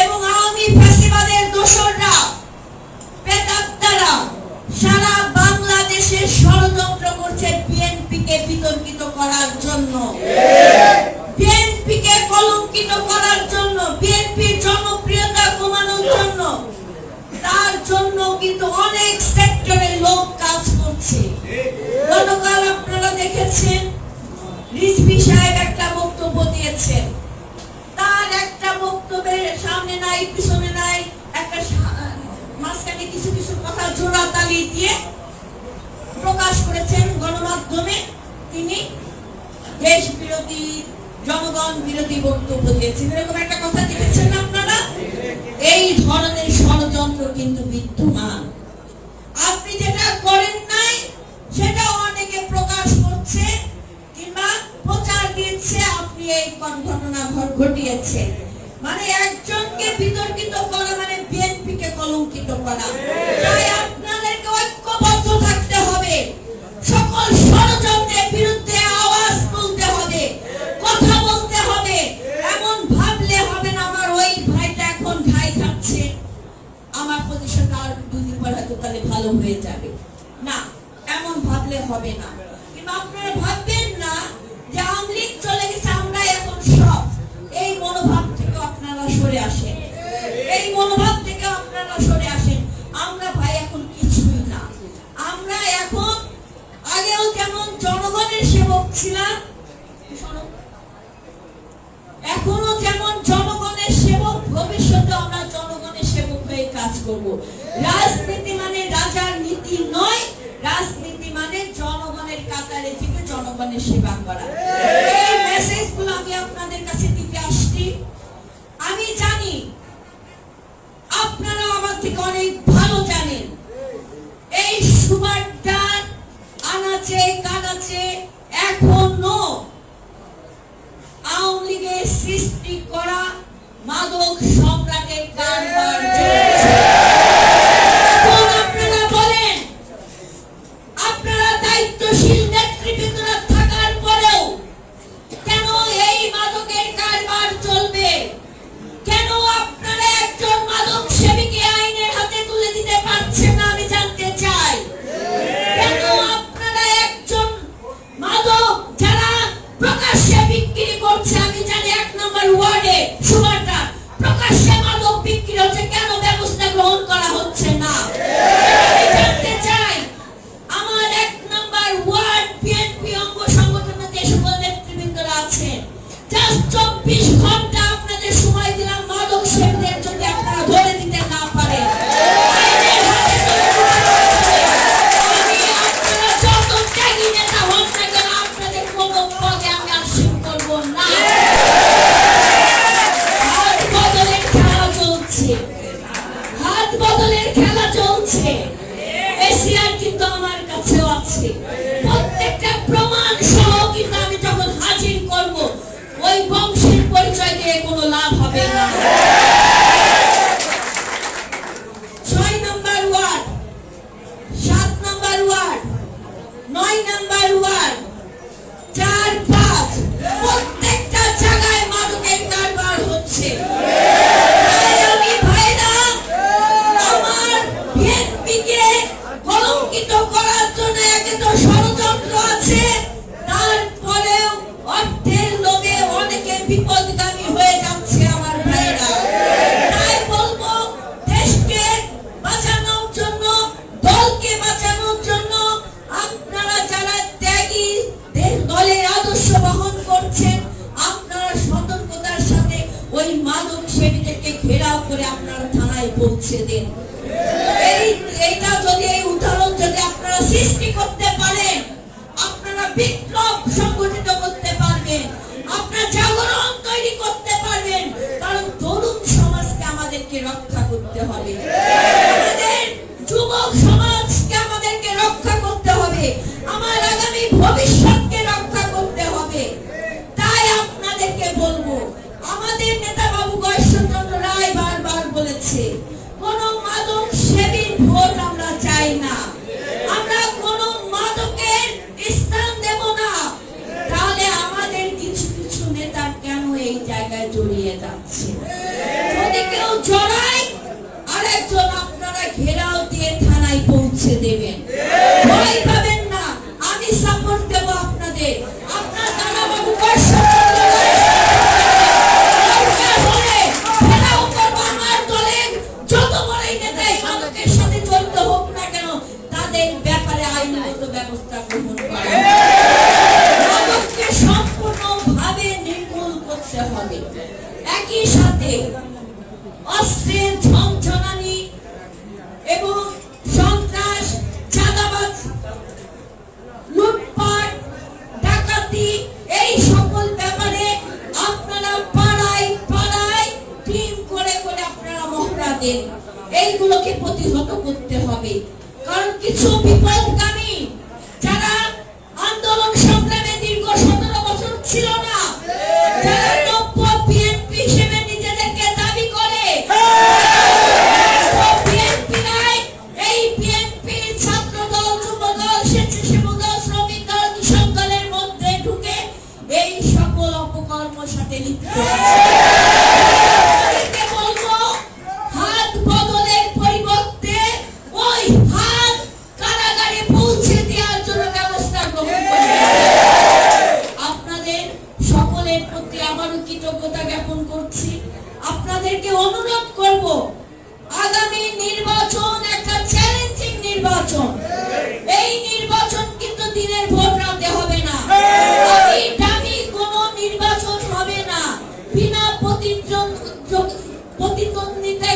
এবং আওয়ামী ফ্যাসিবাদের দোসররা পেতাত্তারা সারা বাংলাদেশে ষড়যন্ত্র করছে বিএনপিকে বিতর্কিত করার জন্য। সামনে নাই, পিছনে নাই, একটা মাঝখানে কিছু কিছু কথা জোড়া তালি দিয়ে প্রকাশ করেছেন গণমাধ্যমে। তিনি দেশ বিরোধী জনগণ বিরোধী বক্তব্য দিয়েছেন। এরকম একটা কথা দেখেছেন আপনারা? এই ধরনের ষড়যন্ত্র কিন্তু বিদ্যমান। আপনি যেটা করেন নাই, সেটা অনেকে প্রকাশ করছে কিংবা প্রচার দিচ্ছে আপনি এই ঘটনা ঘটিয়েছে মানে একজনকে বিতর্কিত করা মানে বিএনপি কে কলঙ্কিত করা। হ্যাঁ। করব। রাজনীতি মানে রাজার নীতি নয়, রাজনীতি মানে জনগণের কাতারে থেকে জনগণের সেবা করা। এই মেসেজগুলো আমি আপনাদের কাছে দিতে আসছি। আমি জানি আপনারা আমার থেকে অনেক ভালো জানেন। এই আনাচে কানাচে এখনও আওয়ামী লীগের সৃষ্টি করা মাদক সম্রাটের কারবার চব্বিশ ঘণ্টা এই মাদক সেবীদেরকে ঘেরাও করে আপনার থানায় পৌঁছে দেন। এই, এইটা যদি, এই উদাহরণ যদি আপনারা সৃষ্টি করতে পারেন, আপনারা বিপ্লব সংগঠিত করতে পারবেন। আপনারা জাগরণ তৈরি করতে পারবেন। যাচ্ছে যদি কেউ জড়ায় আরেকজন আপনারা ঘেরাও দিয়ে থানায় পৌঁছে দেবেন। ভয় পাবেন সাথে অস্ত্রের ঝমঝনানি এবং সন্ত্রাস চাঁদাবাদ লুটপাট, ডাকাতি, এই সকল ব্যাপারে আপনারা পাড়ায় পাড়ায় টিম করে করে আপনারা মহড়া দেন। এইগুলোকে প্রতিহত করতে হবে। কারণ কিছু বিপদকারী অনুরোধ করব, আগামী নির্বাচন একটা চ্যালেঞ্জিং নির্বাচন। এই নির্বাচন কিন্তু দিনের ভোট রাতে হবে না। দামি দাবি কোনো নির্বাচন হবে না। বিনা প্রতিদ্বন্দ্বিতা